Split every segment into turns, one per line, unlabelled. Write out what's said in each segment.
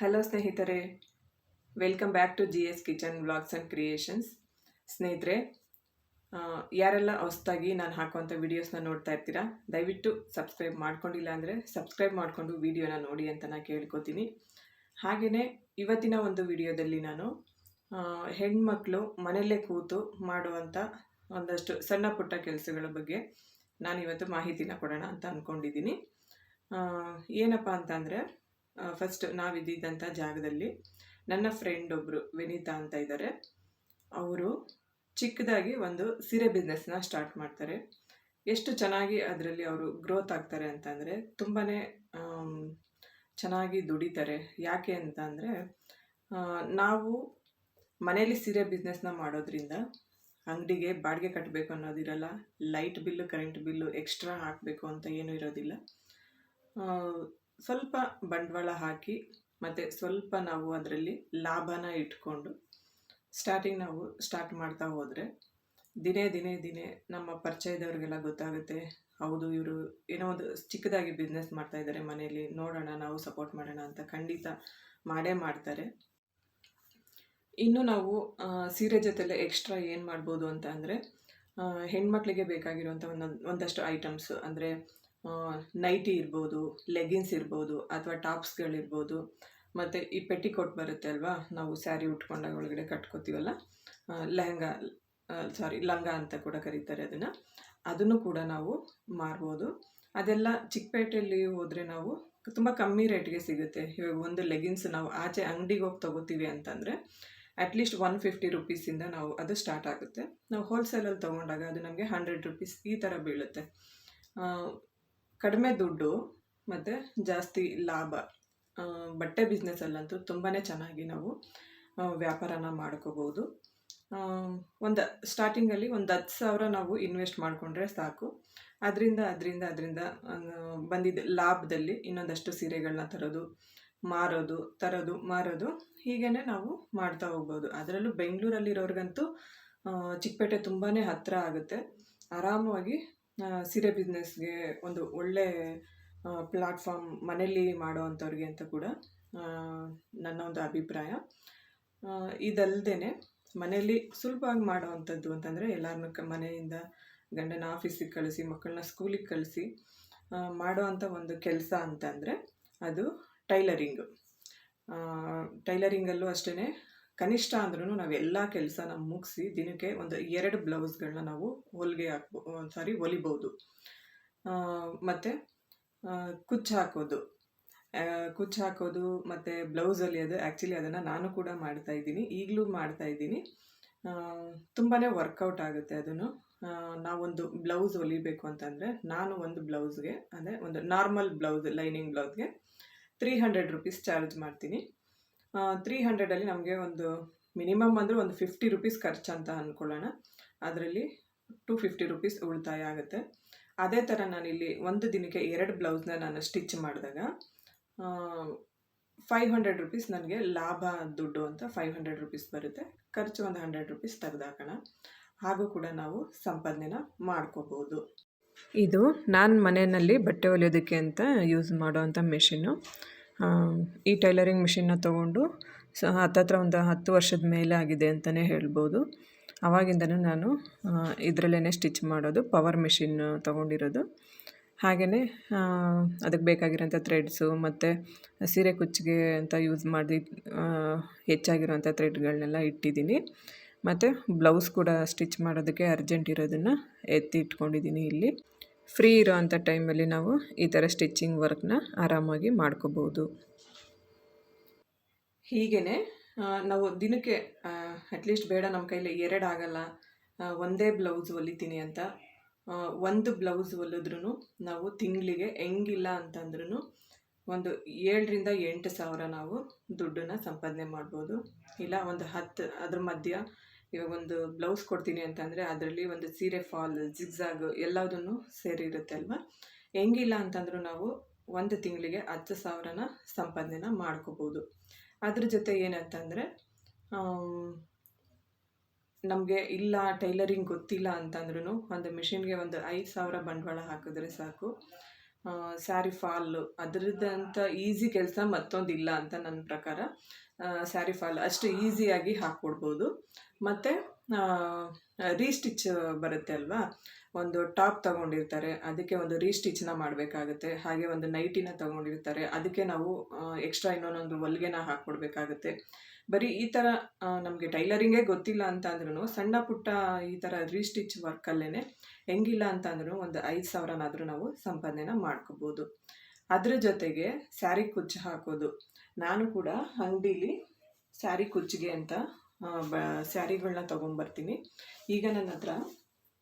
Hello ಸ್ನೇಹಿತರೆ, welcome back to G S kitchen vlogs and creations. ಸ್ನೇಹಿತರೆ ಯಾರೆಲ್ಲ ಹೊಸ್ದಾಗಿ ನಾನು ಹಾಕುವಂಥ ವೀಡಿಯೋಸ್ನ ನೋಡ್ತಾ ಇರ್ತೀರಾ, ದಯವಿಟ್ಟು ಸಬ್ಸ್ಕ್ರೈಬ್ ಮಾಡ್ಕೊಂಡಿಲ್ಲ ಅಂದರೆ ಸಬ್ಸ್ಕ್ರೈಬ್ ಮಾಡಿಕೊಂಡು ವೀಡಿಯೋನ ನೋಡಿ ಅಂತ ನಾನು ಕೇಳ್ಕೊತೀನಿ. ಹಾಗೆಯೇ ಇವತ್ತಿನ ಒಂದು ವಿಡಿಯೋದಲ್ಲಿ ನಾನು ಹೆಣ್ಮಕ್ಳು ಮನೆಯಲ್ಲೇ ಕೂತು ಮಾಡುವಂಥ ಒಂದಷ್ಟು ಸಣ್ಣ ಪುಟ್ಟ ಕೆಲಸಗಳ ಬಗ್ಗೆ ನಾನು ಇವತ್ತು ಮಾಹಿತಿನ ಕೊಡೋಣ ಅಂತ ಅಂದ್ಕೊಂಡಿದ್ದೀನಿ ಏನಪ್ಪ ಅಂತಂದರೆ ಫಸ್ಟ್ ನಾವಿದ್ದಂಥ ಜಾಗದಲ್ಲಿ ನನ್ನ ಫ್ರೆಂಡ್ ಒಬ್ಬರು ವಿನೀತಾ ಅಂತ ಇದ್ದಾರೆ ಅವರು ಚಿಕ್ಕದಾಗಿ ಒಂದು ಸೀರೆ ಬಿಸ್ನೆಸ್ನ ಸ್ಟಾರ್ಟ್ ಮಾಡ್ತಾರೆ. ಎಷ್ಟು ಚೆನ್ನಾಗಿ ಅದರಲ್ಲಿ ಅವರು ಗ್ರೋತ್ ಆಗ್ತಾರೆ ಅಂತಂದರೆ ತುಂಬಾ ಚೆನ್ನಾಗಿ ದುಡಿತಾರೆ. ಯಾಕೆ ಅಂತ ಅಂದರೆ ನಾವು ಮನೇಲಿ ಸೀರೆ ಬಿಸ್ನೆಸ್ನ ಮಾಡೋದ್ರಿಂದ ಅಂಗಡಿಗೆ ಬಾಡಿಗೆ ಕಟ್ಟಬೇಕು ಅನ್ನೋದಿರಲ್ಲ light bill current bill extra ಹಾಕಬೇಕು ಅಂತ ಏನೂ ಇರೋದಿಲ್ಲ. ಸ್ವಲ್ಪ ಬಂಡವಾಳ ಹಾಕಿ ಮತ್ತು ಸ್ವಲ್ಪ ನಾವು ಅದರಲ್ಲಿ ಲಾಭನ ಇಟ್ಕೊಂಡು ಸ್ಟಾರ್ಟಿಂಗ್ ನಾವು ಸ್ಟಾರ್ಟ್ ಮಾಡ್ತಾ ಹೋದರೆ ದಿನೇ ದಿನೇ ದಿನೇ ನಮ್ಮ ಪರಿಚಯದವ್ರಿಗೆಲ್ಲ ಗೊತ್ತಾಗುತ್ತೆ. ಹೌದು, ಇವರು ಏನೋ ಒಂದು ಚಿಕ್ಕದಾಗಿ ಬಿಸ್ನೆಸ್ ಮಾಡ್ತಾ ಇದ್ದಾರೆ ಮನೆಯಲ್ಲಿ, ನೋಡೋಣ, ನಾವು ಸಪೋರ್ಟ್ ಮಾಡೋಣ ಅಂತ ಖಂಡಿತ ಮಾಡೇ ಮಾಡ್ತಾರೆ. ಇನ್ನು ನಾವು ಸೀರೆ ಜೊತೆಲೆ ಎಕ್ಸ್ಟ್ರಾ ಏನು ಮಾಡ್ಬೋದು ಅಂತ ಅಂದರೆ ಹೆಣ್ಮಕ್ಳಿಗೆ ಬೇಕಾಗಿರುವಂಥ ಒಂದೊಂದು, ಒಂದಷ್ಟು ಐಟಮ್ಸು ಅಂದರೆ ನೈಟಿ ಇರ್ಬೋದು ಲೆಗಿನ್ಸ್ ಇರ್ಬೋದು, ಅಥವಾ ಟಾಪ್ಸ್ಗಳಿರ್ಬೋದು, ಮತ್ತು ಈ ಪೆಟಿಕೋಟ್ ಬರುತ್ತೆ ಅಲ್ವಾ? ನಾವು ಸ್ಯಾರಿ ಉಟ್ಕೊಂಡಾಗ ಒಳಗಡೆ ಕಟ್ಕೋತೀವಲ್ಲ? ಲೆಹಂಗಾ ಸಾರಿ ಲಂಗ ಅಂತ ಕೂಡ ಕರೀತಾರೆ ಅದನ್ನು. ಅದನ್ನು ಕೂಡ ನಾವು ಮಾರ್ಬೋದು. ಅದೆಲ್ಲ ಚಿಕ್ಕಪೇಟೆಯಲ್ಲಿ ಹೋದರೆ ನಾವು ತುಂಬ ಕಮ್ಮಿ ರೇಟ್ಗೆ ಸಿಗುತ್ತೆ. ಇವಾಗ ಒಂದು ಲೆಗಿನ್ಸ್ ನಾವು ಆಚೆ ಅಂಗಡಿಗೆ ಹೋಗಿ ತೊಗೋತೀವಿ ಅಂತಂದರೆ ಅಟ್ಲೀಸ್ಟ್ ಒನ್ ಫಿಫ್ಟಿ ರುಪೀಸಿಂದ ನಾವು ಅದು ಸ್ಟಾರ್ಟ್ ಆಗುತ್ತೆ. ನಾವು ಹೋಲ್ಸೇಲಲ್ಲಿ ತೊಗೊಂಡಾಗ ಅದು ನಮಗೆ ಹಂಡ್ರೆಡ್ ರುಪೀಸ್ ಈ ಥರ ಬೀಳುತ್ತೆ. ಕಡಿಮೆ ದುಡ್ಡು ಮತ್ತು ಜಾಸ್ತಿ ಲಾಭ ಬಟ್ಟೆ ಬಿಸ್ನೆಸ್ಸಲ್ಲಂತೂ ತುಂಬಾ ಚೆನ್ನಾಗಿ ನಾವು ವ್ಯಾಪಾರನ ಮಾಡ್ಕೋಬೋದು. ಒಂದು ಸ್ಟಾರ್ಟಿಂಗಲ್ಲಿ ಒಂದು ಹತ್ತು ಸಾವಿರ ನಾವು ಇನ್ವೆಸ್ಟ್ ಮಾಡಿಕೊಂಡ್ರೆ ಸಾಕು. ಅದರಿಂದ ಅದರಿಂದ ಅದರಿಂದ ಬಂದಿದ್ದ ಲಾಭದಲ್ಲಿ ಇನ್ನೊಂದಷ್ಟು ಸೀರೆಗಳನ್ನ ತರೋದು, ಮಾರೋದು ತರೋದು, ಮಾರೋದು ಹೀಗೇ ನಾವು ಮಾಡ್ತಾ ಹೋಗ್ಬೋದು. ಅದರಲ್ಲೂ ಬೆಂಗಳೂರಲ್ಲಿರೋರ್ಗಂತೂ ಚಿಕ್ಕಪೇಟೆ ತುಂಬಾ ಹತ್ತಿರ ಆಗುತ್ತೆ. ಆರಾಮವಾಗಿ ಸೀರೆ ಬಿಸ್ನೆಸ್ಗೆ ಒಂದು ಒಳ್ಳೆ ಪ್ಲಾಟ್ಫಾರ್ಮ್ ಮನೇಲಿ ಮಾಡೋವಂಥವ್ರಿಗೆ ಅಂತ ಕೂಡ ನನ್ನ ಒಂದು ಅಭಿಪ್ರಾಯ. ಇದಲ್ಲದೆ ಮನೆಯಲ್ಲಿ ಸುಲಭವಾಗಿ ಮಾಡೋವಂಥದ್ದು ಅಂತಂದರೆ ಎಲ್ಲರನ್ನೂ ಮನೆಯಿಂದ ಗಂಡನ ಆಫೀಸಿಗೆ ಕಳಿಸಿ, ಮಕ್ಕಳನ್ನ ಸ್ಕೂಲಿಗೆ ಕಳಿಸಿ ಮಾಡೋವಂಥ ಒಂದು ಕೆಲಸ ಅಂತಂದರೆ ಅದು ಟೈಲರಿಂಗು. ಟೈಲರಿಂಗಲ್ಲೂ ಅಷ್ಟೇ ಕನಿಷ್ಠ ಅಂದ್ರೂ ನಾವು ಎಲ್ಲ ಕೆಲಸನ ಮುಗಿಸಿ ದಿನಕ್ಕೆ ಒಂದು ಎರಡು ಬ್ಲೌಸ್ಗಳನ್ನ ನಾವು ಹೊಲಿಗೆ ಹಾಕ್ಬೋ ಸಾರಿ ಹೊಲಿಬೋದು. ಮತ್ತು ಕುಚ್ಚು ಹಾಕೋದು. ಕುಚ್ಚು ಹಾಕೋದು, ಮತ್ತು ಬ್ಲೌಸ್ ಹೊಲಿಯೋದು ಆ್ಯಕ್ಚುಲಿ ಅದನ್ನು ನಾನು ಕೂಡ ಮಾಡ್ತಾಯಿದ್ದೀನಿ ಈಗಲೂ ಮಾಡ್ತಾ ಇದ್ದೀನಿ. ತುಂಬಾ ವರ್ಕೌಟ್ ಆಗುತ್ತೆ ಅದನ್ನು. ನಾವೊಂದು ಬ್ಲೌಸ್ ಹೊಲಿಬೇಕು ಅಂತಂದರೆ ನಾನು ಒಂದು ಬ್ಲೌಸ್ಗೆ, ಅಂದರೆ ಒಂದು ನಾರ್ಮಲ್ ಬ್ಲೌಸ್, ಲೈನಿಂಗ್ ಬ್ಲೌಸ್ಗೆ, ತ್ರೀ ಹಂಡ್ರೆಡ್ ರುಪೀಸ್ ಚಾರ್ಜ್ ಮಾಡ್ತೀನಿ. ತ್ರೀ ಹಂಡ್ರೆಡಲ್ಲಿ ನಮಗೆ ಒಂದು ಮಿನಿಮಮ್ ಅಂದರೆ ಒಂದು ಫಿಫ್ಟಿ ರುಪೀಸ್ ಖರ್ಚು ಅಂತ ಅಂದ್ಕೊಳ್ಳೋಣ ಅದರಲ್ಲಿ ಟು ಫಿಫ್ಟಿ ರುಪೀಸ್ ಉಳಿತಾಯ ಆಗುತ್ತೆ. ಅದೇ ಥರ ನಾನಿಲ್ಲಿ ಒಂದು ದಿನಕ್ಕೆ ಎರಡು ಬ್ಲೌಸ್ನ ನಾನು ಸ್ಟಿಚ್ ಮಾಡಿದಾಗ ಫೈವ್ ಹಂಡ್ರೆಡ್ ರುಪೀಸ್ ನನಗೆ ಲಾಭ ದುಡ್ಡು ಅಂತ ಫೈವ್ ಹಂಡ್ರೆಡ್ ರುಪೀಸ್ ಬರುತ್ತೆ. ಖರ್ಚು ಒಂದು ಹಂಡ್ರೆಡ್ ರುಪೀಸ್ ತೆಗೆದಾಕೋಣ. ಹಾಗೂ ಕೂಡ ನಾವು ಸಂಪಾದನೆನ ಮಾಡ್ಕೋಬೋದು. ಇದು ನಾನು ಮನೆಯಲ್ಲಿ ಬಟ್ಟೆ ಹೊಲಿಯೋದಕ್ಕೆ ಅಂತ ಯೂಸ್ ಮಾಡೋವಂಥ ಮೆಷಿನ್ನು ಈ ಟೈಲರಿಂಗ್ ಮಿಷಿನ್ನ ತೊಗೊಂಡು ಸ, ಹತ್ತತ್ರ ಒಂದು ಹತ್ತು ವರ್ಷದ ಮೇಲೆ ಆಗಿದೆ ಅಂತಲೇ ಹೇಳ್ಬೋದು. ಆವಾಗಿಂದನೂ ನಾನು ಇದರಲ್ಲೇ ಸ್ಟಿಚ್ ಮಾಡೋದು, ಪವರ್ ಮಿಷಿನ್ನು ತೊಗೊಂಡಿರೋದು. ಹಾಗೆಯೇ ಅದಕ್ಕೆ ಬೇಕಾಗಿರೋಂಥ ಥ್ರೆಡ್ಸು ಮತ್ತು ಸೀರೆ ಕುಚ್ಚಿಗೆ ಅಂತ ಯೂಸ್ ಮಾಡಿ ಹೆಚ್ಚಾಗಿರುವಂಥ ಥ್ರೆಡ್ಗಳನ್ನೆಲ್ಲ ಇಟ್ಟಿದ್ದೀನಿ. ಮತ್ತು ಬ್ಲೌಸ್ ಕೂಡ ಸ್ಟಿಚ್ ಮಾಡೋದಕ್ಕೆ ಅರ್ಜೆಂಟ್ ಇರೋದನ್ನು ಎತ್ತಿ ಇಟ್ಕೊಂಡಿದ್ದೀನಿ ಇಲ್ಲಿ. ಫ್ರೀ ಇರೋ ಅಂಥ ಟೈಮಲ್ಲಿ ನಾವು ಈ ಥರ ಸ್ಟಿಚ್ಚಿಂಗ್ ವರ್ಕ್ನ ಆರಾಮಾಗಿ ಮಾಡ್ಕೋಬೋದು. ಹೀಗೇ ನಾವು ದಿನಕ್ಕೆ ಅಟ್ಲೀಸ್ಟ್ ಬೇಡ ನಮ್ಮ ಕೈಲಿ ಎರಡು ಆಗಲ್ಲ ಆ, ಒಂದೇ ಬ್ಲೌಸ್ ಹೊಲಿತೀನಿ ಅಂತ ಒಂದು ಬ್ಲೌಸ್ ಹೊಲಿದ್ರೂ ನಾವು ತಿಂಗಳಿಗೆ ಹೆಂಗಿಲ್ಲ ಅಂತಂದ್ರೂ ಒಂದು ಏಳರಿಂದ ಎಂಟು ಸಾವಿರ ನಾವು ದುಡ್ಡನ್ನು ಸಂಪಾದನೆ ಮಾಡ್ಬೋದು. ಇಲ್ಲ ಒಂದು ಹತ್ತು ಅದ್ರ ಮಧ್ಯ ಇವಾಗ ಒಂದು ಬ್ಲೌಸ್ ಕೊಡ್ತೀನಿ ಅಂತಂದರೆ ಅದರಲ್ಲಿ ಒಂದು ಸೀರೆ ಫಾಲ್ ಜಿಗ್ಜಾಗ್ ಎಲ್ಲದನ್ನು ಸೇರಿರುತ್ತೆ ಅಲ್ವಾ? ಹೆಂಗಿಲ್ಲ ಅಂತಂದರೂ ನಾವು ಒಂದು ತಿಂಗಳಿಗೆ ಹತ್ತು ಸಾವಿರನ ಸಂಪಾದನೆನ ಮಾಡ್ಕೋಬೋದು. ಅದ್ರ ಜೊತೆ ಏನಂತಂದರೆ ನಮಗೆ ಇಲ್ಲ, ಟೈಲರಿಂಗ್ ಗೊತ್ತಿಲ್ಲ ಅಂತಂದ್ರೂ ಒಂದು ಮಿಷಿನ್ಗೆ ಒಂದು ಐದು ಸಾವಿರ ಬಂಡವಾಳ ಹಾಕಿದ್ರೆ ಸಾಕು. ಸ್ಯಾರಿ ಫಾಲು ಅದರದ್ದಂಥ ಈಸಿ ಕೆಲಸ ಮತ್ತೊಂದಿಲ್ಲ ಅಂತ ನನ್ನ ಪ್ರಕಾರ. ಸ್ಯಾರಿ ಫಾಲ್ ಅಷ್ಟು ಈಸಿಯಾಗಿ ಹಾಕ್ಕೊಡ್ಬೋದು. ಮತ್ತು ರೀಸ್ಟಿಚ್ ಬರುತ್ತೆ ಅಲ್ವಾ? ಒಂದು ಟಾಪ್ ತಗೊಂಡಿರ್ತಾರೆ, ಅದಕ್ಕೆ ಒಂದು ರೀಸ್ಟಿಚ್ನ ಮಾಡಬೇಕಾಗುತ್ತೆ, ಹಾಗೆ ಒಂದು ನೈಟಿನ ತಗೊಂಡಿರ್ತಾರೆ, ಅದಕ್ಕೆ ನಾವು ಎಕ್ಸ್ಟ್ರಾ ಇನ್ನೊಂದೊಂದು ಹೊಲಿಗೆನ ಹಾಕ್ಕೊಡ್ಬೇಕಾಗುತ್ತೆ. ಬರೀ ಈ ಥರ ನಮಗೆ ಟೈಲರಿಂಗೇ ಗೊತ್ತಿಲ್ಲ ಅಂತ ಅಂದ್ರೂ ಸಣ್ಣ ಪುಟ್ಟ ಈ ಥರ ರೀಸ್ಟಿಚ್ ವರ್ಕಲ್ಲೇ ಹೆಂಗಿಲ್ಲ ಅಂತ ಅಂದ್ರೂ ಒಂದು ಐದು ಸಾವಿರನಾದರೂ ನಾವು ಸಂಪಾದನೆನ ಮಾಡ್ಕೋಬೋದು. ಅದ್ರ ಜೊತೆಗೆ ಸ್ಯಾರಿ ಕುಚ್ಚು ಹಾಕೋದು. ನಾನು ಕೂಡ ಅಂಗಡೀಲಿ ಸ್ಯಾರಿ ಕುಚ್ಚಿಗೆ ಅಂತ ಬ ಸ್ಯಾರಿಗಳನ್ನ ತೊಗೊಂಬರ್ತೀನಿ. ಈಗ ನನ್ನ ಹತ್ರ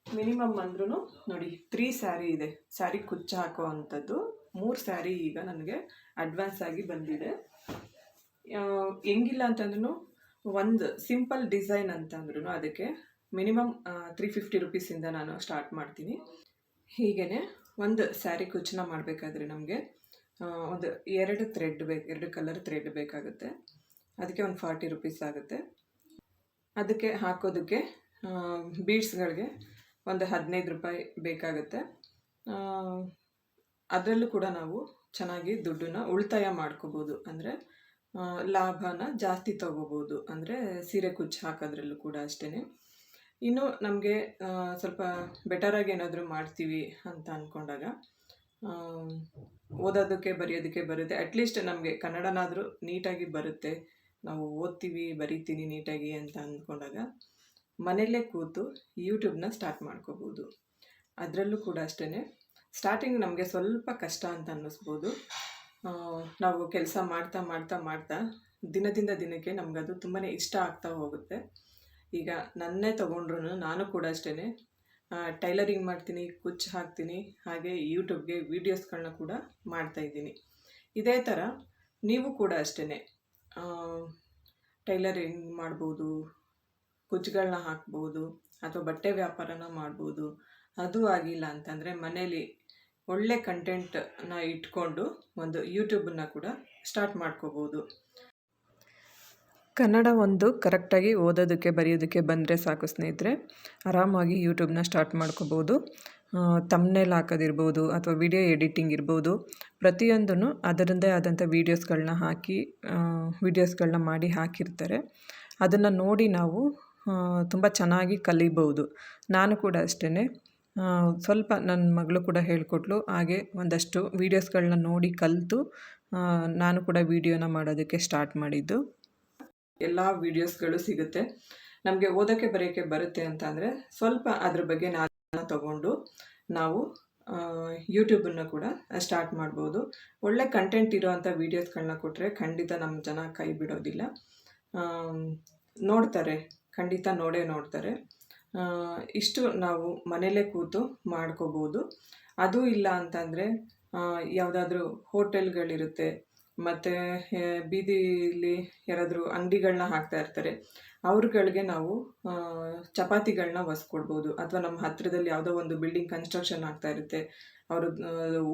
ಮಿನಿಮಮ್ ಅಂದ್ರೂ ನೋಡಿ, ತ್ರೀ ಸ್ಯಾರಿ ಇದೆ. ಸ್ಯಾರಿ ಕುಚ್ಚು ಹಾಕೋ ಅಂಥದ್ದು. ಮೂರು ಸ್ಯಾರಿ ಈಗ ನನಗೆ ಅಡ್ವಾನ್ಸ್ ಆಗಿ ಬಂದಿದೆ. ಹೆಂಗಿಲ್ಲ ಅಂತಂದ್ರೂ ಒಂದು ಸಿಂಪಲ್ ಡಿಸೈನ್ ಅಂತಂದ್ರೂ ಅದಕ್ಕೆ ಮಿನಿಮಮ್ ತ್ರೀ ಫಿಫ್ಟಿ ರುಪೀಸಿಂದ ನಾನು ಸ್ಟಾರ್ಟ್ ಮಾಡ್ತೀನಿ. ಹೀಗೇ ಒಂದು ಸ್ಯಾರಿ ಕುಚ್ಚನ್ನ ಮಾಡಬೇಕಾದ್ರೆ ನಮಗೆ ಒಂದು ಎರಡು ಥ್ರೆಡ್ ಬೇಕು, ಎರಡು ಕಲರ್ ಥ್ರೆಡ್ ಬೇಕಾಗುತ್ತೆ. ಅದಕ್ಕೆ ಒಂದು ಫಾರ್ಟಿ ರುಪೀಸ್ ಆಗುತ್ತೆ. ಅದಕ್ಕೆ ಹಾಕೋದಕ್ಕೆ ಬೀಡ್ಸ್ಗಳಿಗೆ ಒಂದು ಹದಿನೈದು ರೂಪಾಯಿ ಬೇಕಾಗುತ್ತೆ. ಅದರಲ್ಲೂ ಕೂಡ ನಾವು ಚೆನ್ನಾಗಿ ದುಡ್ಡನ್ನ ಉಳಿತಾಯ ಮಾಡ್ಕೋಬೋದು. ಅಂದರೆ ಲಾಭನ ಜಾಸ್ತಿ ತಗೋಬೋದು. ಅಂದರೆ ಸೀರೆ ಕುಚ್ಚು ಹಾಕೋದ್ರಲ್ಲೂ ಕೂಡ ಅಷ್ಟೇ ಇನ್ನು ನಮಗೆ ಸ್ವಲ್ಪ ಬೆಟರಾಗಿ ಏನಾದರೂ ಮಾಡ್ತೀವಿ ಅಂತ ಅಂದ್ಕೊಂಡಾಗ ಓದೋದಕ್ಕೆ, ಬರೆಯೋದಕ್ಕೆ ಬರುತ್ತೆ. ಅಟ್ಲೀಸ್ಟ್ ನಮಗೆ ಕನ್ನಡನಾದರೂ ನೀಟಾಗಿ ಬರುತ್ತೆ. ನಾವು ಓದ್ತೀವಿ, ಬರಿತೀನಿ ನೀಟಾಗಿ ಅಂತ ಅಂದ್ಕೊಂಡಾಗ ಮನೆಯಲ್ಲೇ ಕೂತು ಯೂಟ್ಯೂಬ್ನ ಸ್ಟಾರ್ಟ್ ಮಾಡ್ಕೋಬೋದು. ಅದರಲ್ಲೂ ಕೂಡ ಅಷ್ಟೇ ಸ್ಟಾರ್ಟಿಂಗ್ ನಮಗೆ ಸ್ವಲ್ಪ ಕಷ್ಟ ಅಂತ ಅನ್ನಿಸ್ಬೋದು. ನಾವು ಕೆಲಸ ಮಾಡ್ತಾ ಮಾಡ್ತಾ ಮಾಡ್ತಾ ದಿನದಿಂದ ದಿನಕ್ಕೆ ನಮಗದು ತುಂಬಾ ಇಷ್ಟ ಆಗ್ತಾ ಹೋಗುತ್ತೆ. ಈಗ ನನ್ನೇ ತೊಗೊಂಡ್ರು ನಾನು ಕೂಡ ಅಷ್ಟೇ ಟೈಲರಿಂಗ್ ಮಾಡ್ತೀನಿ, ಕುಚ್ಚು ಹಾಕ್ತೀನಿ, ಹಾಗೆ ಯೂಟ್ಯೂಬ್ಗೆ ವೀಡಿಯೋಸ್ಗಳನ್ನ ಕೂಡ ಮಾಡ್ತಾಯಿದ್ದೀನಿ ಇದೇ ಥರ ನೀವು ಕೂಡ ಅಷ್ಟೇ ಟೈಲರಿಂಗ್ ಮಾಡ್ಬೋದು ಕುಚ್ಚುಗಳನ್ನ ಹಾಕ್ಬೋದು, ಅಥವಾ ಬಟ್ಟೆ ವ್ಯಾಪಾರನ ಮಾಡ್ಬೋದು, ಅದು ಆಗಿಲ್ಲ ಅಂತಂದರೆ ಮನೇಲಿ ಒಳ್ಳೆ ಕಂಟೆಂಟನ್ನ ಇಟ್ಕೊಂಡು ಒಂದು ಯೂಟ್ಯೂಬನ್ನು ಕೂಡ ಸ್ಟಾರ್ಟ್ ಮಾಡ್ಕೋಬೋದು.
ಕನ್ನಡ ಒಂದು ಕರೆಕ್ಟಾಗಿ ಓದೋದಕ್ಕೆ, ಬರೆಯೋದಕ್ಕೆ ಬಂದರೆ ಸಾಕು ಸ್ನೇಹಿತರೆ. ಆರಾಮಾಗಿ ಯೂಟ್ಯೂಬ್ನ ಸ್ಟಾರ್ಟ್ ಮಾಡ್ಕೋಬೋದು. ತಮ್ಮನೇಲಿ ಹಾಕೋದಿರ್ಬೋದು ಅಥವಾ ವಿಡಿಯೋ ಎಡಿಟಿಂಗ್ ಇರ್ಬೋದು. ಪ್ರತಿಯೊಂದೂ ಅದರದ್ದೇ ಆದಂಥ ವೀಡಿಯೋಸ್ಗಳನ್ನ ಹಾಕಿ ವೀಡಿಯೋಸ್ಗಳನ್ನ ಮಾಡಿ ಹಾಕಿರ್ತಾರೆ. ಅದನ್ನು ನೋಡಿ ನಾವು ತುಂಬ ಚೆನ್ನಾಗಿ ಕಲಿಬೋದು. ನಾನು ಕೂಡ ಅಷ್ಟೇ ಸ್ವಲ್ಪ ನನ್ನ ಮಗಳು ಕೂಡ ಹೇಳಿಕೊಟ್ಲು, ಹಾಗೆ ಒಂದಷ್ಟು ವೀಡಿಯೋಸ್ಗಳನ್ನ ನೋಡಿ ಕಲಿತು ನಾನು ಕೂಡ ವೀಡಿಯೋನ ಮಾಡೋದಕ್ಕೆ ಸ್ಟಾರ್ಟ್ ಮಾಡಿದ್ದು.
ಎಲ್ಲ ವೀಡಿಯೋಸ್ಗಳು ಸಿಗುತ್ತೆ. ನಮಗೆ ಓದೋಕ್ಕೆ ಬರೆಯೋಕ್ಕೆ ಬರುತ್ತೆ ಅಂತ ಅಂದರೆ ಸ್ವಲ್ಪ ಅದ್ರ ಬಗ್ಗೆ ನಾನು ತಗೊಂಡು ನಾವು ಯೂಟ್ಯೂಬನ್ನು ಕೂಡ ಸ್ಟಾರ್ಟ್ ಮಾಡ್ಬೋದು. ಒಳ್ಳೆ ಕಂಟೆಂಟ್ ಇರೋವಂಥ ವೀಡಿಯೋಸ್ಗಳನ್ನ ಕೊಟ್ಟರೆ ಖಂಡಿತ ನಮ್ಮ ಜನ ಕೈ ಬಿಡೋದಿಲ್ಲ. ನೋಡ್ತಾರೆ, ಖಂಡಿತ ನೋಡೇ ನೋಡ್ತಾರೆ. ಇಷ್ಟು ನಾವು ಮನೇಲೇ ಕೂತು ಮಾಡ್ಕೋಬೋದು. ಅದು ಇಲ್ಲ ಅಂತಂದರೆ ಯಾವುದಾದ್ರೂ ಹೋಟೆಲ್ಗಳಿರುತ್ತೆ ಮತ್ತು ಬೀದಿಲಿ ಯಾರಾದರೂ ಅಂಗಡಿಗಳನ್ನ ಹಾಕ್ತಾ ಇರ್ತಾರೆ, ಅವ್ರುಗಳಿಗೆ ನಾವು ಚಪಾತಿಗಳನ್ನ ಒಸ್ಕೊಡ್ಬೋದು ಅಥವಾ ನಮ್ಮ ಹತ್ತಿರದಲ್ಲಿ ಯಾವುದೋ ಒಂದು ಬಿಲ್ಡಿಂಗ್ ಕನ್ಸ್ಟ್ರಕ್ಷನ್ ಆಗ್ತಾ ಇರುತ್ತೆ, ಅವರು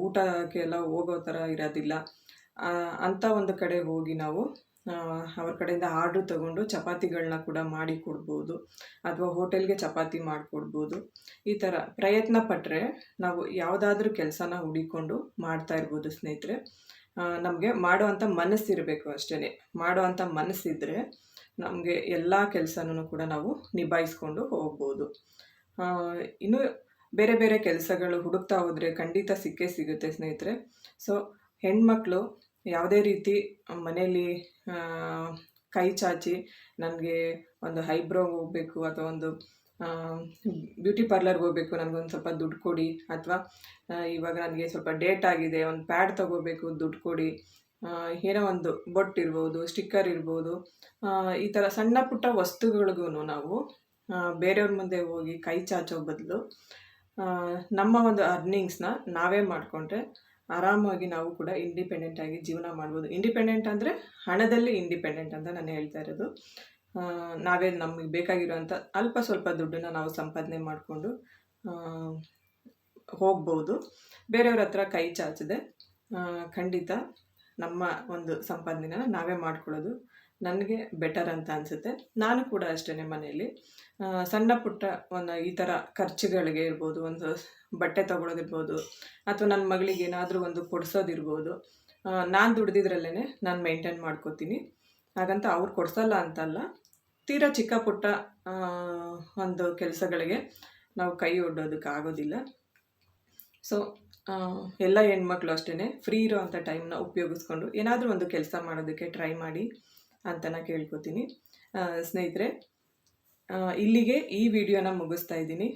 ಊಟಕ್ಕೆ ಎಲ್ಲ ಹೋಗೋ ಥರ ಇರೋದಿಲ್ಲ. ಅಂಥ ಒಂದು ಕಡೆ ಹೋಗಿ ನಾವು ಅವ್ರ ಕಡೆಯಿಂದ ಆರ್ಡ್ರ್ ತಗೊಂಡು ಚಪಾತಿಗಳನ್ನ ಕೂಡ ಮಾಡಿ ಕೊಡ್ಬೋದು, ಅಥವಾ ಹೋಟೆಲ್ಗೆ ಚಪಾತಿ ಮಾಡಿಕೊಡ್ಬೋದು. ಈ ಥರ ಪ್ರಯತ್ನ ಪಟ್ಟರೆ ನಾವು ಯಾವುದಾದ್ರೂ ಕೆಲಸನ ಹುಡಿಕೊಂಡು ಮಾಡ್ತಾ ಇರ್ಬೋದು ಸ್ನೇಹಿತರೆ. ನಮಗೆ ಮಾಡುವಂಥ ಮನಸ್ಸಿರಬೇಕು ಅಷ್ಟೇ ಮಾಡುವಂಥ ಮನಸ್ಸಿದ್ದರೆ ನಮಗೆ ಎಲ್ಲ ಕೆಲಸನೂ ಕೂಡ ನಾವು ನಿಭಾಯಿಸ್ಕೊಂಡು ಹೋಗ್ಬೋದು. ಇನ್ನು ಬೇರೆ ಬೇರೆ ಕೆಲಸಗಳು ಹುಡುಕ್ತಾ ಹೋದರೆ ಖಂಡಿತ ಸಿಕ್ಕೇ ಸಿಗುತ್ತೆ ಸ್ನೇಹಿತರೆ. ಸೊ ಹೆಣ್ಮಕ್ಳು ಯಾವುದೇ ರೀತಿ ಮನೆಯಲ್ಲಿ ಕೈ ಚಾಚಿ ನನಗೆ ಒಂದು ಹೈಬ್ರೋ ಹೋಗಬೇಕು ಅಥವಾ ಒಂದು ಬ್ಯೂಟಿ ಪಾರ್ಲರ್ಗೆ ಹೋಗಬೇಕು ನನಗೊಂದು ಸ್ವಲ್ಪ ದುಡ್ಡು ಕೊಡಿ, ಅಥವಾ ಇವಾಗ ನನಗೆ ಸ್ವಲ್ಪ ಡೇಟ್ ಆಗಿದೆ, ಒಂದು ಪ್ಯಾಡ್ ತೊಗೋಬೇಕು, ದುಡ್ಡು ಕೊಡಿ. ಏನೋ ಒಂದು ಬೊಟ್ ಇರ್ಬೋದು, ಸ್ಟಿಕ್ಕರ್ ಇರ್ಬೋದು ಈ ಥರ ಸಣ್ಣ ಪುಟ್ಟ ವಸ್ತುಗಳಿಗೂ ನಾವು ಬೇರೆಯವ್ರ ಮುಂದೆ ಹೋಗಿ ಕೈ ಚಾಚೋ ಬದಲು ನಮ್ಮ ಒಂದು ಅರ್ನಿಂಗ್ಸ್ನ ನಾವೇ ಮಾಡಿಕೊಂಡ್ರೆ ಆರಾಮಾಗಿ ನಾವು ಕೂಡ ಇಂಡಿಪೆಂಡೆಂಟ್ ಆಗಿ ಜೀವನ ಮಾಡ್ಬೋದು. ಇಂಡಿಪೆಂಡೆಂಟ್ ಅಂದರೆ ಹಣದಲ್ಲಿ ಇಂಡಿಪೆಂಡೆಂಟ್ ಅಂತ ನಾನು ಹೇಳ್ತಾ ಇರೋದು. ನಾವೇ ನಮಗೆ ಬೇಕಾಗಿರುವಂಥ ಅಲ್ಪ ಸ್ವಲ್ಪ ದುಡ್ಡನ್ನು ನಾವು ಸಂಪಾದನೆ ಮಾಡಿಕೊಂಡು ಹೋಗ್ಬೋದು. ಬೇರೆಯವ್ರ ಹತ್ರ ಕೈ ಚಾಚದೆ. ಖಂಡಿತ ನಮ್ಮ ಒಂದು ಸಂಪಾದನೆನ ನಾವೇ ಮಾಡ್ಕೊಳ್ಳೋದು ನನಗೆ ಬೆಟರ್ ಅಂತ ಅನಿಸುತ್ತೆ. ನಾನು ಕೂಡ ಅಷ್ಟೇ ಮನೆಯಲ್ಲಿ. ಸಣ್ಣ ಪುಟ್ಟ ಒಂದು ಈ ಥರ ಖರ್ಚುಗಳಿಗೆ ಇರ್ಬೋದು, ಒಂದು ಬಟ್ಟೆ ತೊಗೊಳೋದಿರ್ಬೋದು, ಅಥವಾ ನನ್ನ ಮಗಳಿಗೆ ಏನಾದರೂ ಒಂದು ಕೊಡಿಸೋದಿರ್ಬೋದು. ನಾನು ದುಡ್ದಿದ್ರಲ್ಲೇ ನಾನು ಮೇಂಟೈನ್ ಮಾಡ್ಕೋತೀನಿ. ಹಾಗಂತ ಅವ್ರು ಕೊಡಿಸಲ್ಲ ಅಂತಲ್ಲ. ತೀರಾ ಚಿಕ್ಕ ಪುಟ್ಟ ಒಂದು ಕೆಲಸಗಳಿಗೆ ನಾವು ಕೈ ಒಡ್ಡೋದಕ್ಕೆ ಆಗೋದಿಲ್ಲ. ಸೊ ಎಲ್ಲ ಹೆಣ್ಮಕ್ಳು ಅಷ್ಟೇ ಫ್ರೀ ಇರೋವಂಥ ಟೈಮ್ನ ಉಪಯೋಗಿಸ್ಕೊಂಡು ಏನಾದರೂ ಒಂದು ಕೆಲಸ ಮಾಡೋದಕ್ಕೆ ಟ್ರೈ ಮಾಡಿ ಅಂತ ನಾನು ಕೇಳ್ಕೊತೀನಿ ಸ್ನೇಹಿತರೆ ಇಲ್ಲಿಗೆ ಈ ವಿಡಿಯೋನ ಮುಗಿಸ್ತಾ ಇದ್ದೀನಿ.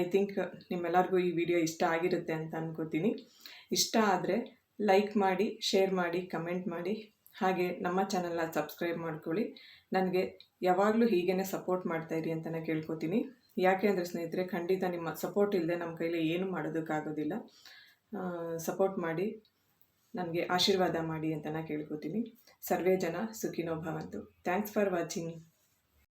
ಐ ಥಿಂಕ್ ನಿಮ್ಮೆಲ್ಲರಿಗೂ ಈ ವಿಡಿಯೋ ಇಷ್ಟ ಆಗಿರುತ್ತೆ ಅಂತ ಅನ್ಕೋತೀನಿ. ಇಷ್ಟ ಆದರೆ ಲೈಕ್ ಮಾಡಿ ಶೇರ್ ಮಾಡಿ ಕಮೆಂಟ್ ಮಾಡಿ. ಹಾಗೆ ನಮ್ಮ ಚಾನಲ್ನ ಸಬ್ಸ್ಕ್ರೈಬ್ ಮಾಡ್ಕೊಳ್ಳಿ. ನನಗೆ ಯಾವಾಗಲೂ ಹೀಗೇ ಸಪೋರ್ಟ್ ಮಾಡ್ತಾಯಿರಿ ಅಂತ ನಾನು ಕೇಳ್ಕೊತೀನಿ. ಯಾಕೆ ಅಂದರೆ ಸ್ನೇಹಿತರೆ, ಖಂಡಿತ ನಿಮ್ಮ ಸಪೋರ್ಟ್ ಇಲ್ಲದೆ ನಮ್ಮ ಕೈಲಿ ಏನು ಮಾಡೋದಕ್ಕಾಗೋದಿಲ್ಲ. ಸಪೋರ್ಟ್ ಮಾಡಿ, ನನಗೆ ಆಶೀರ್ವಾದ ಮಾಡಿ ಅಂತ ನಾನು ಕೇಳ್ಕೊತೀನಿ. ಸರ್ವೇ ಜನ ಸುಖಿನೋ ಭವಂತು. Thanks for watching